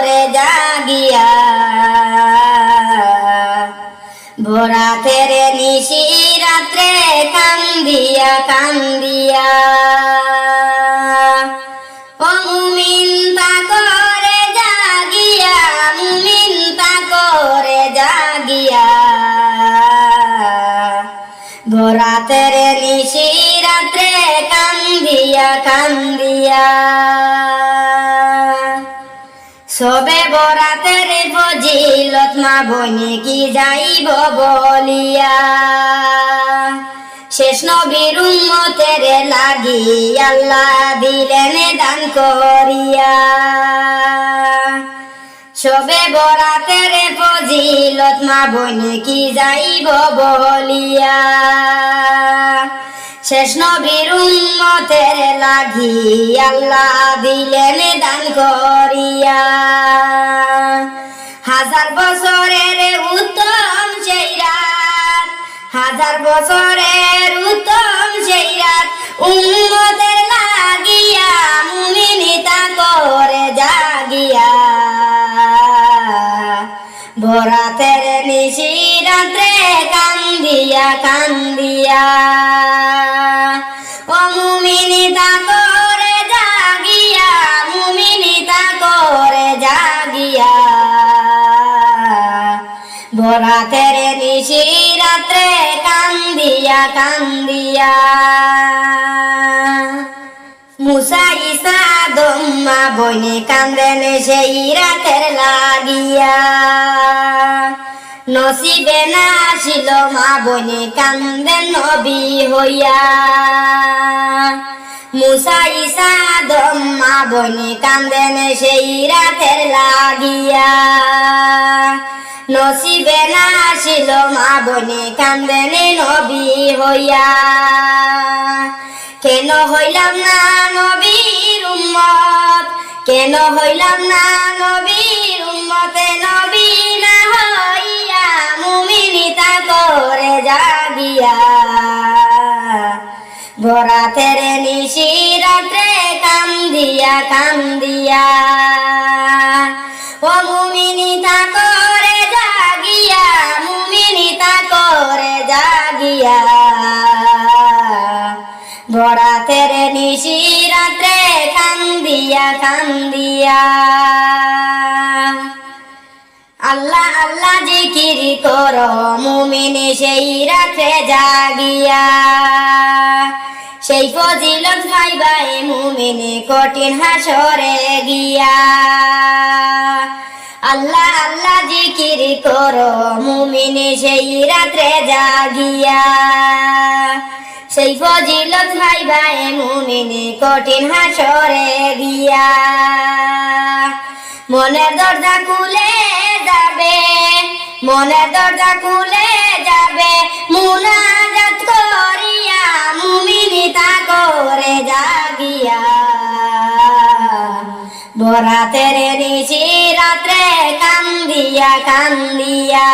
করে জাগিয়া। ভোরা তেরে নিশি রাত্রে কান্দিয়া কান্দিয়া। ও মুমিন তা করে জাগিয়া, মুমিন তা করে জাগিয়া। ভোরা তেরে নিশি রাত্রে কান্দিয়া কান্দিয়া। সবে বরাতের ফজিলত মা বনে কি যাইব বলিয়া। শেষ নবীর উম্মতের লাগি আল্লাহ দিলেন দান করিয়া। সবে বরাতের ফজিলত মা বনে কি যাইব বলিয়া। শেষ নবীর উম্মতের লাগি আল্লাহ দিলেন দান করিয়া। হাজার বছরের উত্তম সেই রাত, হাজার বছরের উত্তম সেই রাত, উম্মতের লাগিয়া মুমিনিতা করে জাগিয়া। ভরাতের নিশি রাত্রে কান্দিয়া কান্দিয়া মুমিনিতা করে জাগিয়া মুমিনিতা করে জাগিয়া। ভরাতের নিশি রাত্রে কান্দিয়া কান্দিয়া। মুসা ইসা দম্মা বনে কান্দেন সেই রাতের লাগিয়া। নসিবে না ছিল মা বনে কান্দেন নবী হইয়া। মুসা ইসা দম্মা বনে কান্দেন সেই রাতের লাগিয়া। নসিবে না ছিল মা বনে কান্দেন নবী হইয়া। কেন হইলাম না নবীর উম্মত? কেন হইলাম না নবীর ভরাতের নিশি রাত্রে কান্দিয়া কান্দিয়া। ও মুমিনিতা করে জাগিয়া মুমিনিতা করে জাগিয়া। ভরাতের নিশি রাত্রে কান্দিয়া কান্দিয়া। আল্লাহ আল্লাহ জিকির কর, মুমিনে সেই রাত্রে জাগিয়া। সেই ফজিলত ভাইবাই মুমিনে কঠিন হাসরে গিয়া। আল্লাহ আল্লাহ জিকির কর মুমিনে সেই রাত্রে জাগিয়া। সেই ফজিলত ভাই ভাই মুমিনে কঠিন হাসরে গিয়া। মনে দরজা খুলে যাবে মনে দরজা খুলে যাবে মুনাজাত করে জাগিয়া। বরাতের নিশি রাত্রে কান্দিয়া কান্দিয়া।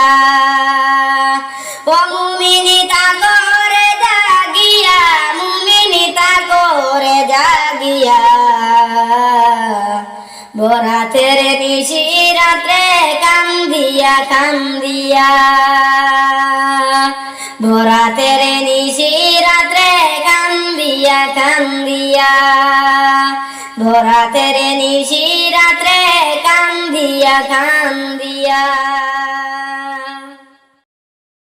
ও মুমিনিতা করে জাগিয়া মুমিনিতা করে জাগিয়া। বরাতের নিশি রাত্রে কান্দিয়া কান্দিয়া। ভরাতের নিশি জানান দিয়া ধরাতে রে নিশি রাত্রে কান্দিয়া কান্দিয়া।